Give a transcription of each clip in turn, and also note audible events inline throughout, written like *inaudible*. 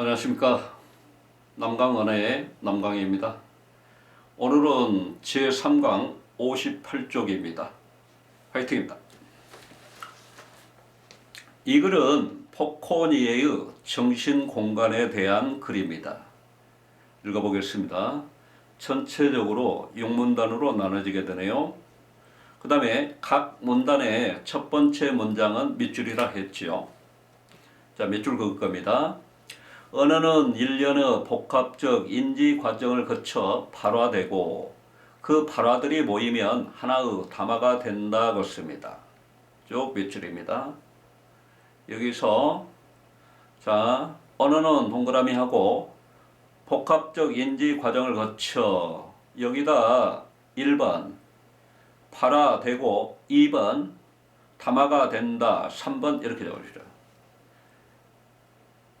안녕하십니까. 남강은혜의 남강희입니다. 오늘은 제3강 58쪽입니다. 화이팅입니다. 이 글은 포코니에의 정신공간에 대한 글입니다. 읽어보겠습니다. 전체적으로 6문단으로 나눠지게 되네요. 그 다음에 각 문단의 첫 번째 문장은 밑줄이라 했지요. 자, 밑줄 그을 겁니다. 언어는 일련의 복합적 인지 과정을 거쳐 발화되고 그 발화들이 모이면 하나의 담화가 된다 것입니다. 쭉 밑줄입니다. 여기서 자 언어는 동그라미 하고 복합적 인지 과정을 거쳐 여기다 1번 발화되고 2번 담화가 된다 3번 이렇게 적으시죠.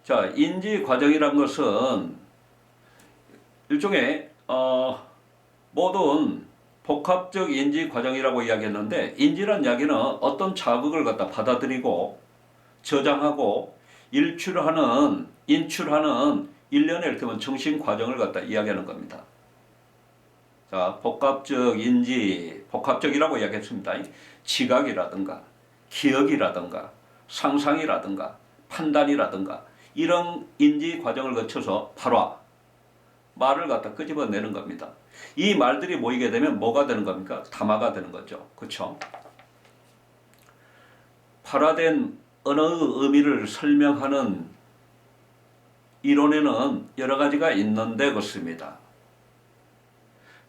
자, 인지 과정이란 것은 일종의 어, 모든 복합적 인지 과정이라고 이야기했는데 인지란 이야기는 어떤 자극을 갖다 받아들이고 저장하고 일출하는 인출하는 일련의 이를테면 정신 과정을 갖다 이야기하는 겁니다. 자, 복합적 인지, 복합적이라고 이야기했습니다. 지각이라든가 기억이라든가 상상이라든가 판단이라든가 이런 인지 과정을 거쳐서 발화, 말을 갖다 끄집어내는 겁니다. 이 말들이 모이게 되면 뭐가 되는 겁니까? 담화가 되는 거죠. 그렇죠? 발화된 언어의 의미를 설명하는 이론에는 여러 가지가 있는데 그렇습니다.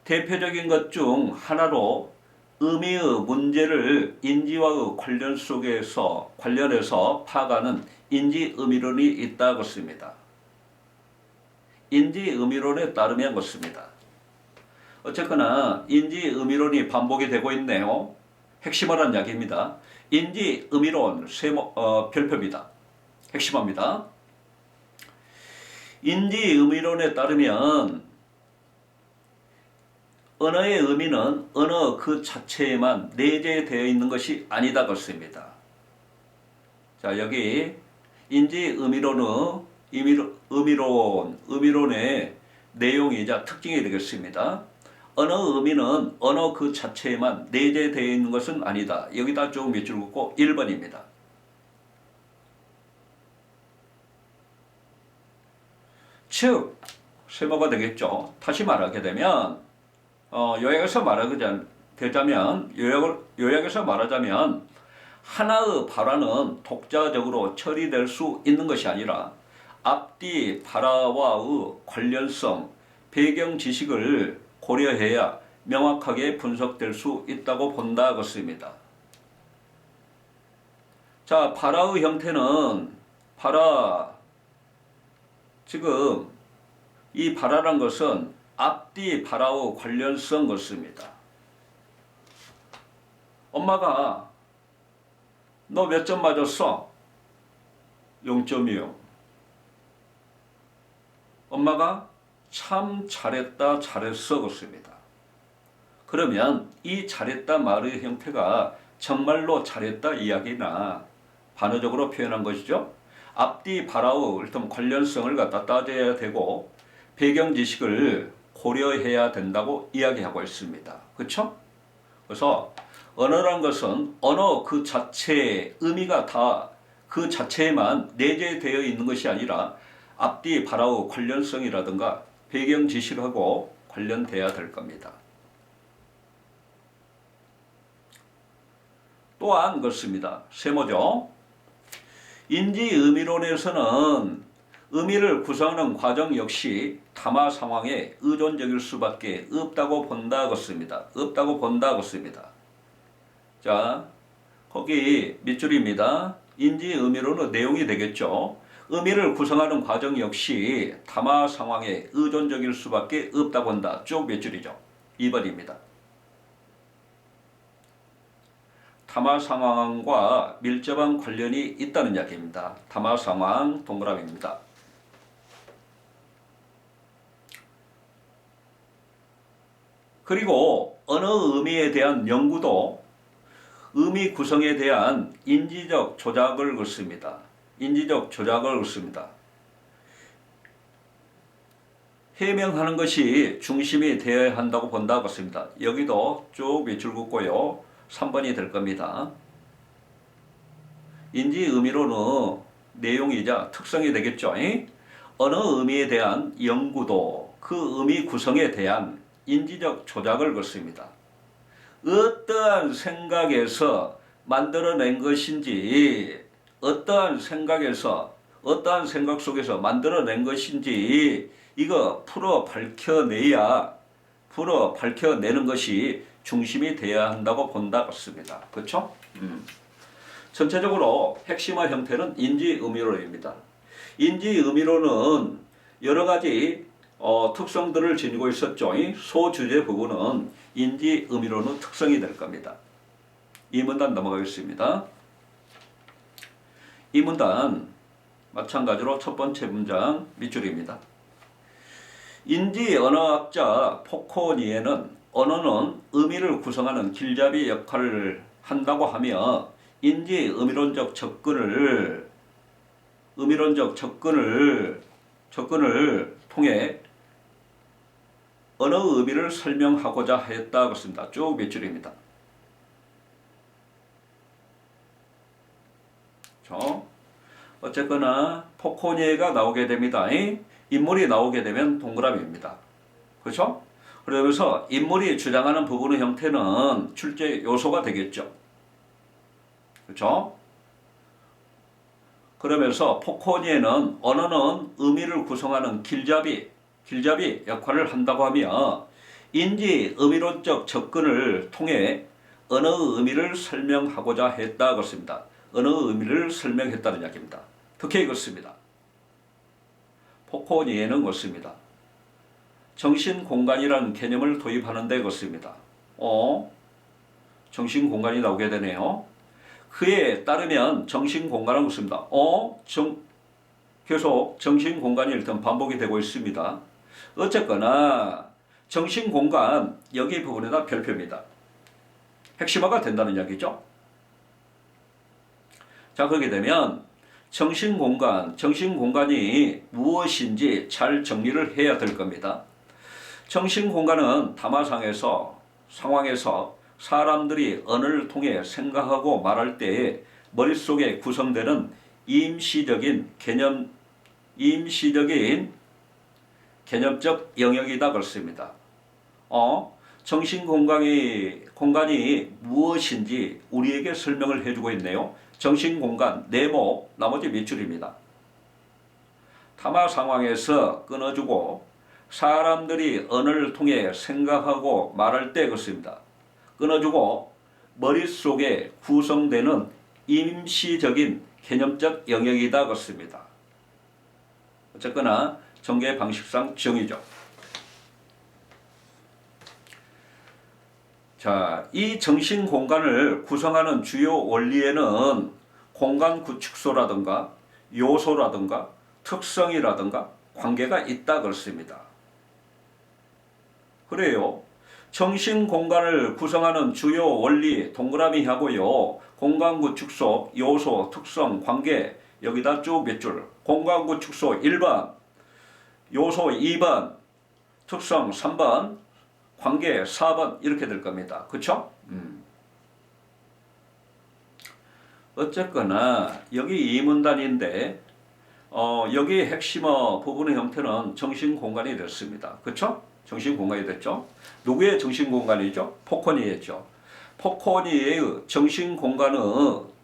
대표적인 것 중 하나로 의미의 문제를 인지와의 관련 속에서 관련해서 파악하는 인지 의미론이 있다 그렇습니다. 인지 의미론에 따르면 그렇습니다. 어쨌거나 인지 의미론이 반복이 되고 있네요. 핵심어란 이야기입니다. 인지 의미론 세모, 어, 별표입니다. 핵심어입니다. 인지 의미론에 따르면 언어의 의미는 언어 그 자체에만 내재되어 있는 것이 아니다 그렇습니다. 자 여기 인지 의미론의 의미론, 의미론, 의미론의 내용이자 특징이 되겠습니다. 언어 의미는 언어 그 자체에만 내재되어 있는 것은 아니다. 여기다 좀 밑줄 긋고 1번입니다. 즉, 세모가 되겠죠. 다시 말하게 되면, 어, 요약해서 말하자면, 요약을, 요약해서 말하자면, 하나의 발화는 독자적으로 처리될 수 있는 것이 아니라 앞뒤 발화와의 관련성, 배경 지식을 고려해야 명확하게 분석될 수 있다고 본다 것입니다. 자, 발화의 형태는 발화 지금 이 발화란 것은 앞뒤 발화의 관련성 것입니다. 엄마가 너 몇 점 맞았어? 0점이요. 엄마가 참 잘했다, 잘했어, 그렇습니다. 그러면 이 잘했다 말의 형태가 정말로 잘했다 이야기나 반어적으로 표현한 것이죠. 앞뒤 바라오 일단 관련성을 갖다 따져야 되고 배경 지식을 고려해야 된다고 이야기하고 있습니다. 그렇죠? 그래서 언어란 것은 언어 그 자체의 의미가 다 그 자체에만 내재되어 있는 것이 아니라 앞뒤 바라오 관련성이라든가 배경 지식하고 관련돼야 될 겁니다. 또한 그렇습니다. 세모죠. 인지 의미론에서는 의미를 구성하는 과정 역시 담화 상황에 의존적일 수밖에 없다고 본다 그렇습니다. 없다고 본다 그렇습니다. 자, 거기 밑줄입니다. 인지 의미로는 내용이 되겠죠. 의미를 구성하는 과정 역시 담화 상황에 의존적일 수밖에 없다고 본다. 쭉 밑줄이죠. 2번입니다. 담화 상황과 밀접한 관련이 있다는 이야기입니다. 담화 상황 동그라미입니다. 그리고 어느 의미에 대한 연구도 의미 구성에 대한 인지적 조작을 긋습니다. 인지적 조작을 긋습니다. 해명하는 것이 중심이 되어야 한다고 본다고 씁니다. 여기도 쭉 밑줄 긋고요. 3번이 될 겁니다. 인지 의미로는 내용이자 특성이 되겠죠. 이? 어느 의미에 대한 연구도 그 의미 구성에 대한 인지적 조작을 것입니다. 어떠한 생각에서 만들어낸 것인지 어떠한 생각에서 어떠한 생각 속에서 만들어낸 것인지 이거 풀어 밝혀내야 풀어 밝혀내는 것이 중심이 되어야 한다고 본다고 습니다 그렇죠? 음. 전체적으로 핵심화 형태는 인지 의미로입니다. 인지 의미로는 여러 가지 어, 특성들을 지니고 있었죠. 이 소주제 부분은 인지 의미로는 특성이 될 겁니다. 이 문단 넘어가겠습니다. 이 문단 마찬가지로 첫 번째 문장 밑줄입니다. 인지 언어학자 포코니에는 언어는 의미를 구성하는 길잡이 역할을 한다고 하며 인지 의미론적 접근을 의미론적 접근을 접근을 통해 언어 의미를 설명하고자 했다고 씁니다. 쭉 몇 줄입니다. 저 어쨌거나 포코니에가 나오게 됩니다. 이 인물이 나오게 되면 동그라미입니다. 그렇죠? 그러면서 인물이 주장하는 부분의 형태는 출제 요소가 되겠죠. 그렇죠? 그러면서 포코니에는 언어는 의미를 구성하는 길잡이, 길잡이 역할을 한다고 하며 인지 의미론적 접근을 통해 언어의 의미를 설명하고자 했다 그렇습니다. 언어의 의미를 설명했다는 이야기입니다. 특히 이것입니다. 포코니에는 것입니다. 정신 공간이라는 개념을 도입하는 데 것입니다. 어? 정신 공간이 나오게 되네요. 그에 따르면 정신 공간은 없습니다. 어? 정, 계속 정신 공간이 일단 반복이 되고 있습니다. 어쨌거나 정신 공간 여기 부분에다 별표입니다. 핵심화가 된다는 이야기죠. 자, 그렇게 되면 정신 공간, 정신 공간이 무엇인지 잘 정리를 해야 될 겁니다. 정신 공간은 담화상에서 상황에서 사람들이 언어를 통해 생각하고 말할 때에 머릿속에 구성되는 임시적인 개념, 임시적인 개념적 영역이다 그렇습니다. 어, 정신 공간이, 공간이 무엇인지 우리에게 설명을 해주고 있네요. 정신 공간, 네모, 나머지 몇 줄입니다. 타마 상황에서 끊어주고 사람들이 언어를 통해 생각하고 말할 때 그렇습니다. 끊어주고 머릿속에 구성되는 임시적인 개념적 영역이다 그렇습니다. 어쨌거나 전개 방식상 정의죠. 자, 이 정신 공간을 구성하는 주요 원리에는 공간 구축소라든가 요소라든가 특성이라든가 관계가 있다 그렇습니다. 그래요. 정신 공간을 구성하는 주요 원리 동그라미 하고요. 공간 구축소, 요소, 특성, 관계 여기다 쭉 몇 줄. 공간 구 축소 1번, 요소 2번, 특성 3번, 관계 4번 이렇게 될 겁니다. 그렇죠? 음. 어쨌거나 여기 이 문단인데 어, 여기 핵심어 부분의 형태는 정신 공간이 됐습니다. 그렇죠? 정신 공간이 됐죠. 누구의 정신 공간이죠? 포코니였죠. 포코니의 정신 공간의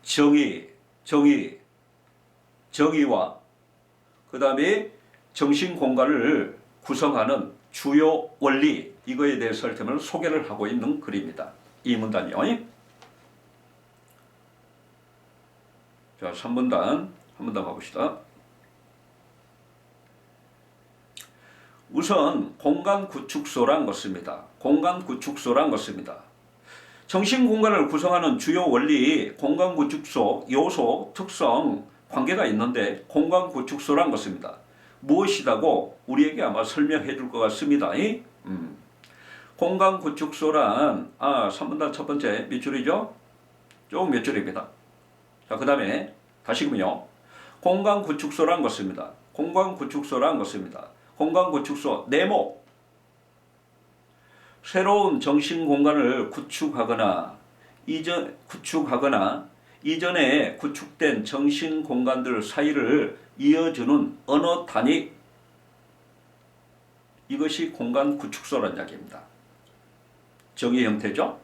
정의, 정의, 정의와 그 다음에 정신 공간을 구성하는 주요 원리 이거에 대해서 할 소개를 하고 있는 글입니다. 이 문단이요. 자, 3문단 한번더 가봅시다. 우선 공간 구축소란 것입니다. 공간 구축소란 것입니다. 정신 공간을 구성하는 주요 원리, 공간 구축소, 요소, 특성, 관계가 있는데 공간 구축소란 것입니다. 무엇이라고 우리에게 아마 설명해 줄 것 같습니다. 음. 공간 구축소란 아 3분단 첫 번째 몇 줄이죠? 쭉 몇 줄입니다. 자, 그 다음에 다시금요. 공간 구축소란 것입니다. 공간 구축소란 것입니다. 공간 구축소 네모 새로운 정신 공간을 구축하거나 이전 구축하거나 이전에 구축된 정신 공간들 사이를 이어주는 언어 단위 이것이 공간 구축소란 이야기입니다. 정의 형태죠.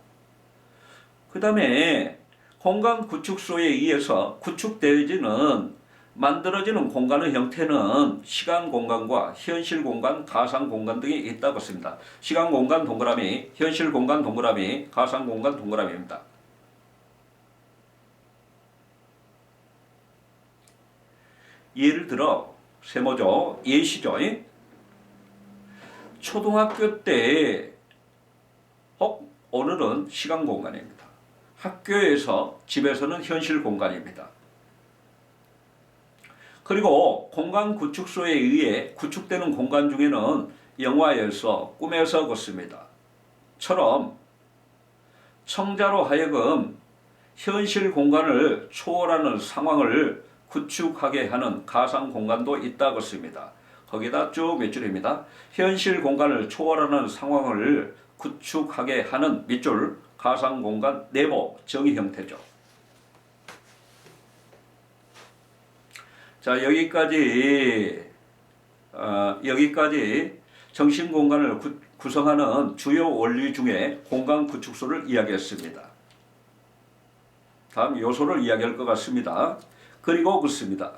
그 다음에 공간 구축소에 의해서 구축되어지는 만들어지는 공간의 형태는 시간 공간과 현실 공간, 가상 공간 등이 있다고 씁니다. 시간 공간 동그라미, 현실 공간 동그라미, 가상 공간 동그라미입니다. 예를 들어 세모죠, 예시죠. 초등학교 때혹 오늘은 시간 공간입니다. 학교에서 집에서는 현실 공간입니다. 그리고 공간 구축소에 의해 구축되는 공간 중에는 영화에서 꿈에서 걷습니다. 처럼 청자로 하여금 현실 공간을 초월하는 상황을 구축하게 하는 가상 공간도 있다고 씁니다. 거기다 쭉몇 줄입니다. 현실 공간을 초월하는 상황을 구축하게 하는 밑줄 가상 공간 네모 정의 형태죠. 자 여기까지 어, 여기까지 정신 공간을 구, 구성하는 주요 원리 중에 공간 구축소를 이야기했습니다. 다음 요소를 이야기할 것 같습니다. 그리고 묻습니다.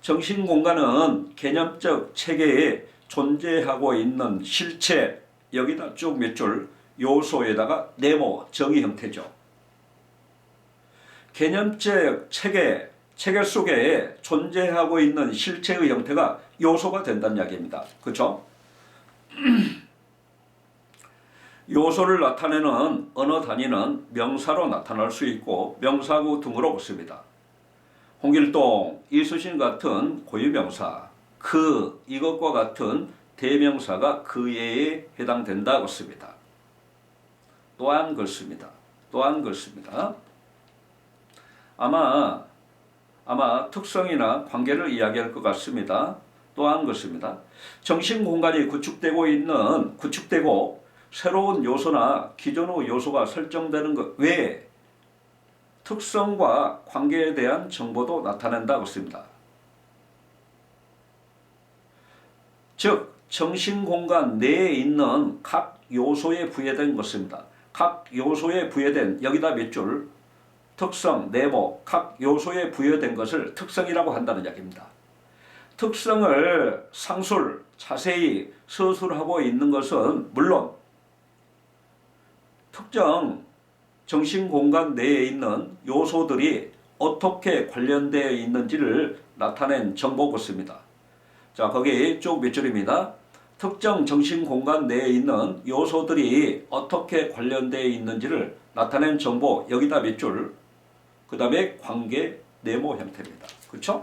정신 공간은 개념적 체계에 존재하고 있는 실체 여기다 쭉 몇 줄 요소에다가 네모 정의 형태죠. 개념적 체계 체계 속에 존재하고 있는 실체의 형태가 요소가 된다는 이야기입니다. 그렇죠? *clears throat* 요소를 나타내는 언어 단위는 명사로 나타날 수 있고 명사구 등으로 붙습니다. 홍길동, 이수신 같은 고유명사, 그, 이것과 같은 대명사가 그에에 해당된다고 씁니다. 또한 그렇습니다. 또한 그렇습니다. 아마 아마 특성이나 관계를 이야기할 것 같습니다. 또한 그렇습니다. 정신 공간이 구축되고 있는 구축되고 새로운 요소나 기존의 요소가 설정되는 것 외에 특성과 관계에 대한 정보도 나타낸다고 씁니다. 즉 정신 공간 내에 있는 각 요소에 부여된 것입니다. 각 요소에 부여된 여기다 몇 줄 특성, 네모, 각 요소에 부여된 것을 특성이라고 한다는 이야기입니다. 특성을 상술, 자세히 서술하고 있는 것은 물론 특정 정신 공간 내에 있는 요소들이 어떻게 관련되어 있는지를 나타낸 정보고스입니다. 자, 거기 쭉몇 줄입니다. 특정 정신 공간 내에 있는 요소들이 어떻게 관련되어 있는지를 나타낸 정보 여기다 몇 줄. 그 다음에 관계 네모 형태입니다. 그렇죠?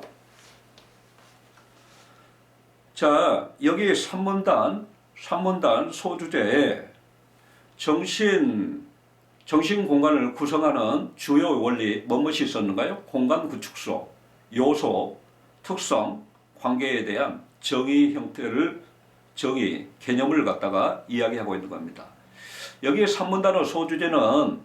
자, 여기 3문단, 3문단 소주제 정신 정신 공간을 구성하는 주요 원리 무엇이 있었는가요? 공간 구축소, 요소, 특성, 관계에 대한 정의 형태를 정의, 개념을 갖다가 이야기하고 있는 겁니다. 여기 3문 단어 소주제는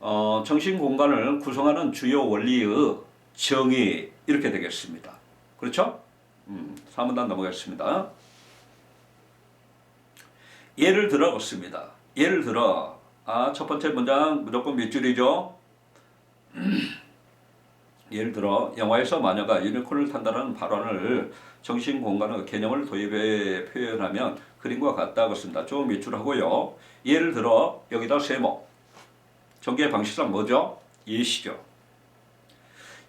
어, 정신 공간을 구성하는 주요 원리의 정의 이렇게 되겠습니다. 그렇죠? 음, 3문 단 넘어가겠습니다. 예를 들어 보습니다. 예를 들어 아, 첫 번째 문장 무조건 몇 줄이죠? *clears throat* 예를 들어 영화에서 마녀가 유니콘을 탄다는 발언을 정신 공간의 개념을 도입해 표현하면 그림과 같다고 씁니다. 좀 밑줄하고요. 예를 들어 여기다 세모. 전개 방식상 뭐죠? 예시죠.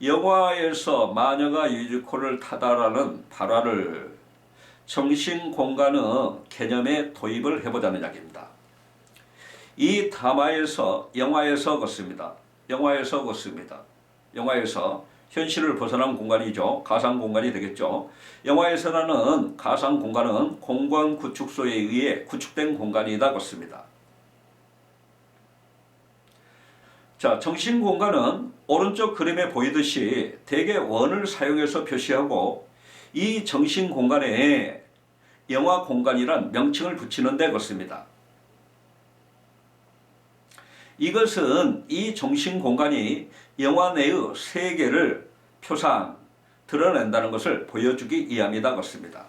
영화에서 마녀가 유니콘을 타다라는 발언을 정신 공간의 개념에 도입을 해보자는 이야기입니다. 이 담화에서 영화에서 걷습니다. 영화에서 걷습니다. 영화에서 현실을 벗어난 공간이죠. 가상 공간이 되겠죠. 영화에서 나는 가상 공간은 공간 구축소에 의해 구축된 공간이다 걷습니다. 자, 정신 공간은 오른쪽 그림에 보이듯이 대개 원을 사용해서 표시하고 이 정신 공간에 영화 공간이란 명칭을 붙이는 데 것입니다. 이것은 이 정신 공간이 영화 내의 세계를 표상 드러낸다는 것을 보여주기 위함이다 것입니다.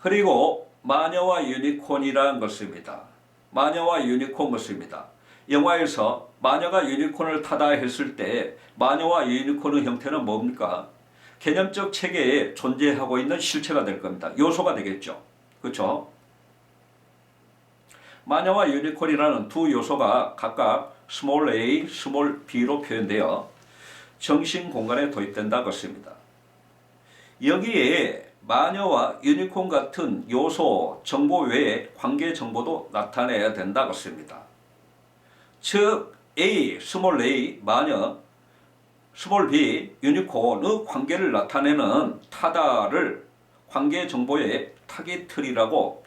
그리고 마녀와 유니콘이라는 것입니다. 마녀와 유니콘 것입니다. 영화에서 마녀가 유니콘을 타다 했을 때 마녀와 유니콘의 형태는 뭡니까? 개념적 체계에 존재하고 있는 실체가 될 겁니다. 요소가 되겠죠. 그렇죠? 마녀와 유니콘이라는 두 요소가 각각 스몰 a, 스몰 b로 표현되어 정신 공간에 도입된다 것입니다. 여기에 마녀와 유니콘 같은 요소 정보 외에 관계 정보도 나타내야 된다 것입니다. 즉 A, 스몰 a, 마녀, 스몰 b, 유니콘의 관계를 나타내는 타다를 관계 정보의 타깃틀이라고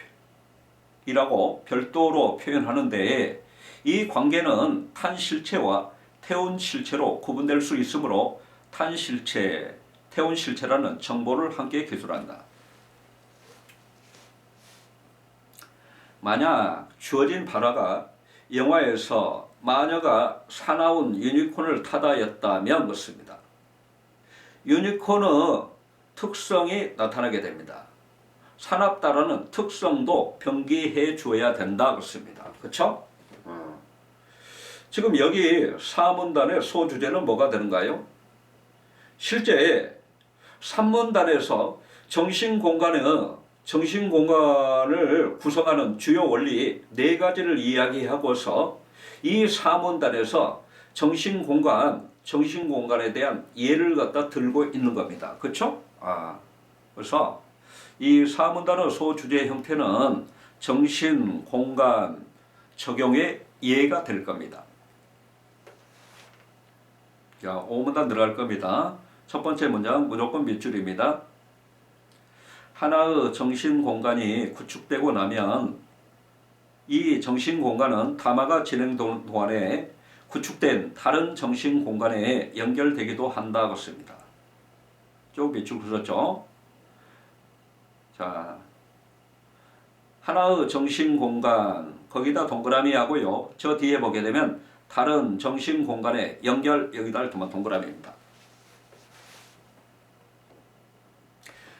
이라고 별도로 표현하는데 이 관계는 탄실체와 태운실체로 구분될 수 있으므로 탄실체, 태운실체라는 정보를 함께 기술한다. 만약 주어진 발화가 영화에서 마녀가 사나운 유니콘을 타다였다면 그렇습니다. 유니콘의 특성이 나타나게 됩니다. 산업다라는 특성도 병기해 주어야 된다 그렇습니다. 그렇죠? 지금 여기 사문단의 소주제는 뭐가 되는가요? 실제 산문단에서 정신 공간의 정신 공간을 구성하는 주요 원리 네 가지를 이야기하고서 이 사문단에서 정신 공간, 정신 공간에 대한 예를 갖다 들고 있는 겁니다. 그렇죠? 아, 그래서 이 사문단어 소주제 형태는 정신 공간 적용의 예가 될 겁니다. 자, 5문단 들어갈 겁니다. 첫 번째 문장 무조건 밑줄입니다. 하나의 정신 공간이 구축되고 나면 이 정신 공간은 담화가 진행 동안에 구축된 다른 정신 공간에 연결되기도 한다 것입니다. 쭉 밑줄 그었죠 자, 하나의 정신 공간 거기다 동그라미 하고요. 저 뒤에 보게 되면 다른 정신 공간에 연결 여기다 동그라미입니다.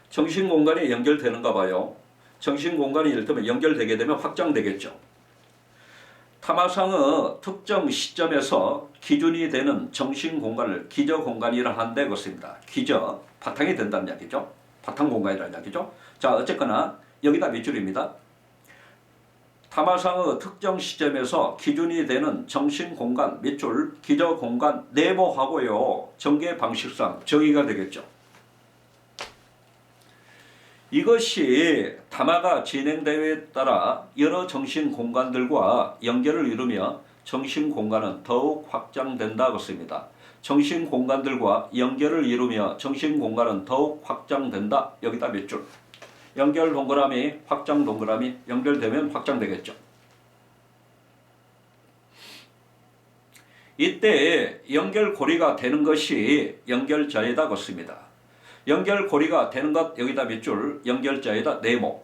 정신 공간이 연결되는가 봐요. 정신 공간이 이를테면 연결되게 되면 확장되겠죠. 타마상의 특정 시점에서 기준이 되는 정신 공간을 기저 공간이라 한데 그렇습니다. 기저 바탕이 된다는 이야기죠. 바탕 공간이라는 이야기죠. 자 어쨌거나 여기다 밑줄입니다. 타마상의 특정 시점에서 기준이 되는 정신 공간 밑줄 기저 공간 네모하고요. 전개 방식상 정의가 되겠죠. 이것이 담화가 진행됨에 따라 여러 정신 공간들과 연결을 이루며 정신 공간은 더욱 확장된다 것입니다. 정신 공간들과 연결을 이루며 정신 공간은 더욱 확장된다. 여기다 몇 줄. 연결 동그라미, 확장 동그라미, 연결되면 확장되겠죠. 이때 연결고리가 되는 것이 연결자에다 것입니다. 연결고리가 되는 것 여기다 몇 줄, 연결자에다 네모.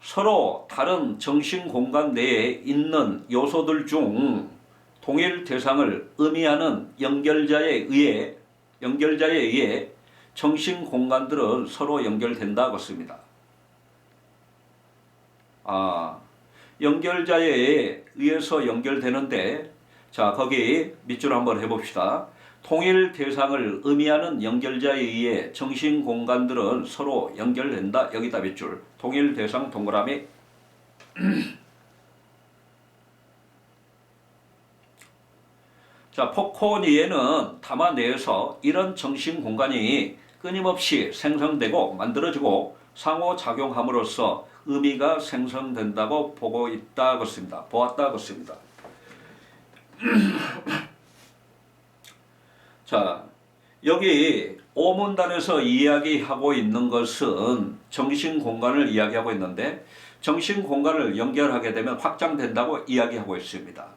서로 다른 정신 공간 내에 있는 요소들 중 동일 대상을 의미하는 연결자에 의해 연결자에 의해 정신 공간들은 서로 연결된다 것입니다. 아, 연결자에 의해서 연결되는데 자, 거기 밑줄 한번 해 봅시다. 통일 대상을 의미하는 연결자에 의해 정신 공간들은 서로 연결된다. 여기다 밑줄. 통일 대상 동그라미. *clears throat* 자, 포코니에는 담화 내에서 이런 정신 공간이 끊임없이 생성되고 만들어지고 상호작용함으로써 의미가 생성된다고 보고 있다 그렇습니다. 보았다 그렇습니다. *clears throat* 자, 여기 오문단에서 이야기하고 있는 것은 정신 공간을 이야기하고 있는데 정신 공간을 연결하게 되면 확장된다고 이야기하고 있습니다.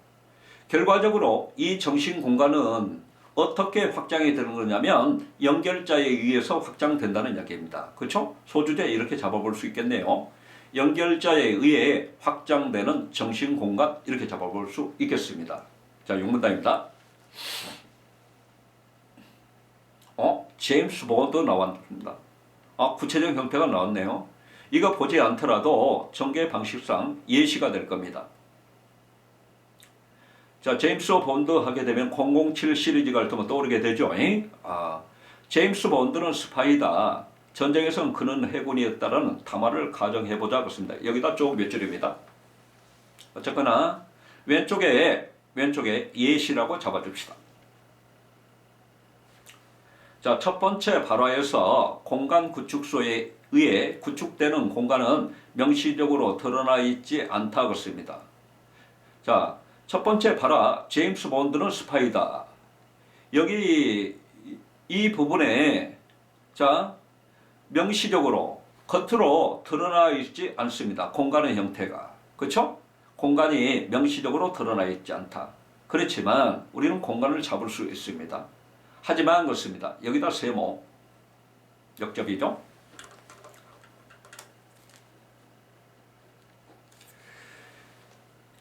결과적으로 이 정신 공간은 어떻게 확장이 되는 거냐면 연결자에 의해서 확장된다는 이야기입니다. 그렇죠? 소주제 이렇게 잡아볼 수 있겠네요. 연결자에 의해 확장되는 정신 공간 이렇게 잡아볼 수 있겠습니다. 자, 육문단입니다. 어, 제임스 본드 나왔습니다. 아, 구체적 형태가 나왔네요. 이거 보지 않더라도 전개 방식상 예시가 될 겁니다. 자, 제임스 본드 하게 되면 007 시리즈가 일단 떠오르게 되죠. 잉? 아, 제임스 본드는 스파이다. 전쟁에서는 그는 해군이었다라는 담화를 가정해 보자 그렇습니다. 여기다 쭉몇 줄입니다. 어쨌거나 왼쪽에 왼쪽에 예시라고 잡아줍시다. 자, 첫 번째 발화에서 공간 구축소에 의해 구축되는 공간은 명시적으로 드러나 있지 않다 그렇습니다. 자, 첫 번째 발화 제임스 본드는 스파이다. 여기 이 부분에 자 명시적으로 겉으로 드러나 있지 않습니다. 공간의 형태가 그렇죠? 공간이 명시적으로 드러나 있지 않다. 그렇지만 우리는 공간을 잡을 수 있습니다. 하지만 그렇습니다. 여기다 세모 역접이죠.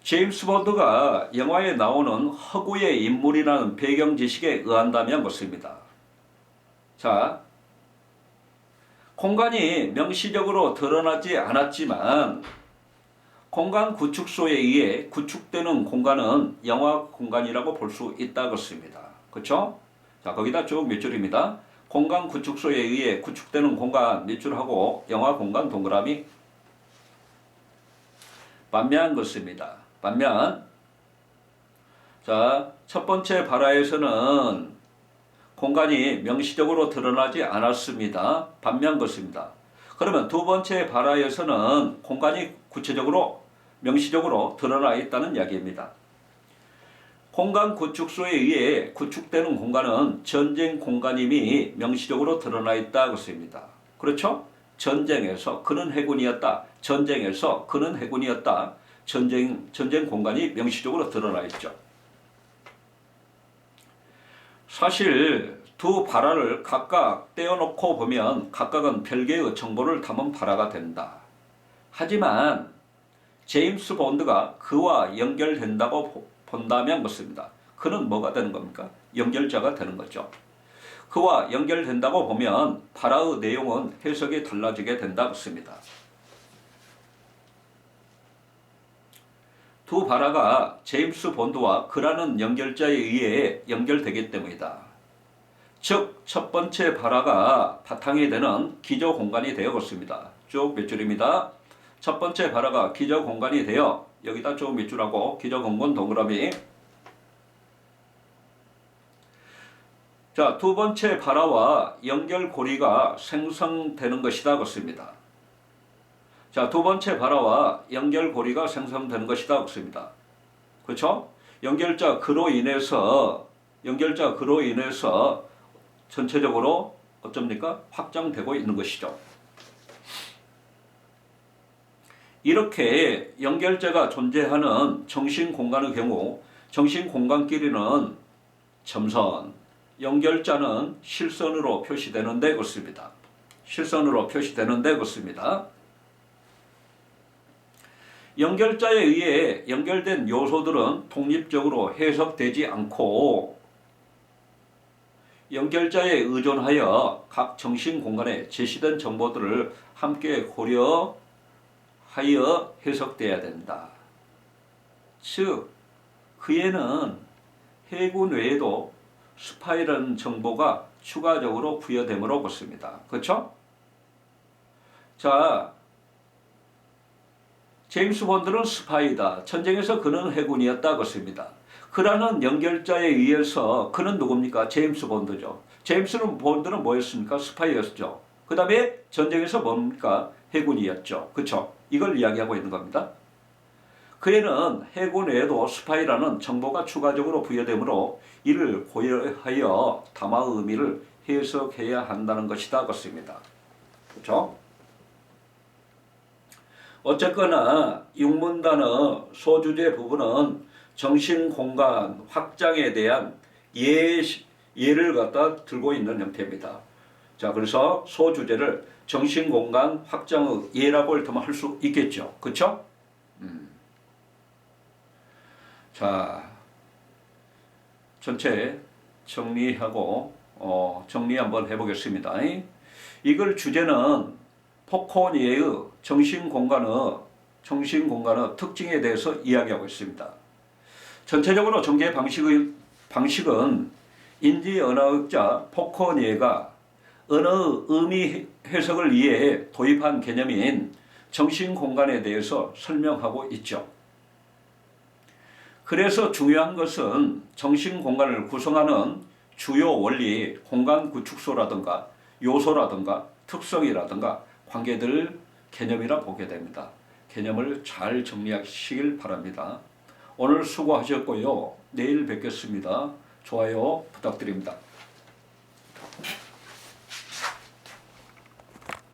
제임스 본드가 영화에 나오는 허구의 인물이라는 배경 지식에 의한다면 그렇습니다. 자, 공간이 명시적으로 드러나지 않았지만 공간 구축소에 의해 구축되는 공간은 영화 공간이라고 볼 수 있다 그렇습니다. 그렇죠? 자, 거기다 쭉 몇 줄입니다. 공간 구축소에 의해 구축되는 공간 몇 줄하고 영화 공간 동그라미 반면 그렇습니다. 반면 자, 첫 번째 발화에서는 공간이 명시적으로 드러나지 않았습니다. 반면 그렇습니다. 그러면 두 번째 발화에서는 공간이 구체적으로 명시적으로 드러나 있다는 이야기입니다. 공간 구축소에 의해 구축되는 공간은 전쟁 공간임이 명시적으로 드러나 있다 그렇습니다. 그렇죠? 전쟁에서 그는 해군이었다. 전쟁에서 그는 해군이었다. 전쟁 전쟁 공간이 명시적으로 드러나 있죠. 사실 두 발화를 각각 떼어놓고 보면 각각은 별개의 정보를 담은 발화가 된다. 하지만 제임스 본드가 그와 연결된다고 본다면 그렇습니다. 그는 뭐가 되는 겁니까? 연결자가 되는 거죠. 그와 연결된다고 보면 발화의 내용은 해석이 달라지게 된다 그렇습니다. 두 발화가 제임스 본드와 그라는 연결자에 의해 연결되기 때문이다. 즉, 첫 번째 발화가 바탕이 되는 기저 공간이 되었습니다. 쭉 몇 줄입니다. 첫 번째 발화가 기저 공간이 되어 여기다 쭉 몇 줄하고 기저 공간 동그라미. 자, 두 번째 발화와 연결고리가 생성되는 것이다. 그렇습니다. 자, 두 번째 발화와 연결고리가 생성되는 것이다. 그렇습니다. 그렇죠? 연결자 그로 인해서 연결자 그로 인해서 전체적으로 어쩝니까? 확장되고 있는 것이죠. 이렇게 연결자가 존재하는 정신 공간의 경우 정신 공간끼리는 점선, 연결자는 실선으로 표시되는데 그렇습니다. 실선으로 표시되는데 그렇습니다. 연결자에 의해 연결된 요소들은 독립적으로 해석되지 않고 연결자에 의존하여 각 정신 공간에 제시된 정보들을 함께 고려하여 해석돼야 된다. 즉, 그에는 해군 외에도 스파이라는 정보가 추가적으로 부여됨으로 보습니다. 그렇죠? 자, 제임스 본드는 스파이다. 전쟁에서 그는 해군이었다. 그렇습니다. 그라는 연결자에 의해서 그는 누굽니까? 제임스 본드죠. 제임스 본드는 뭐였습니까? 스파이였죠. 그 다음에 전쟁에서 뭡니까? 해군이었죠. 그쵸? 이걸 이야기하고 있는 겁니다. 그에는 해군 외에도 스파이라는 정보가 추가적으로 부여되므로 이를 고려하여 담화 의미를 해석해야 한다는 것이다. 그렇죠? 어쨌거나 육문단어 소주제 부분은 정신 공간 확장에 대한 예시, 예를 갖다 들고 있는 형태입니다. 자, 그래서 소주제를 정신공간 확장의 예라고 일테면 할수 있겠죠. 그렇죠? 음. 자, 전체 정리하고 어, 정리 한번 해보겠습니다. 이걸 주제는 포코니의 정신 공간의 정신 공간의 특징에 대해서 이야기하고 있습니다. 전체적으로 전개 방식의 방식은 인지 언어학자 포코니에가 언어 의미 해석을 이해해 도입한 개념인 정신 공간에 대해서 설명하고 있죠. 그래서 중요한 것은 정신 공간을 구성하는 주요 원리, 공간 구축소라든가 요소라든가 특성이라든가 관계들 개념이라 보게 됩니다. 개념을 잘 정리하시길 바랍니다. 오늘 수고하셨고요. 내일 뵙겠습니다. 좋아요 부탁드립니다.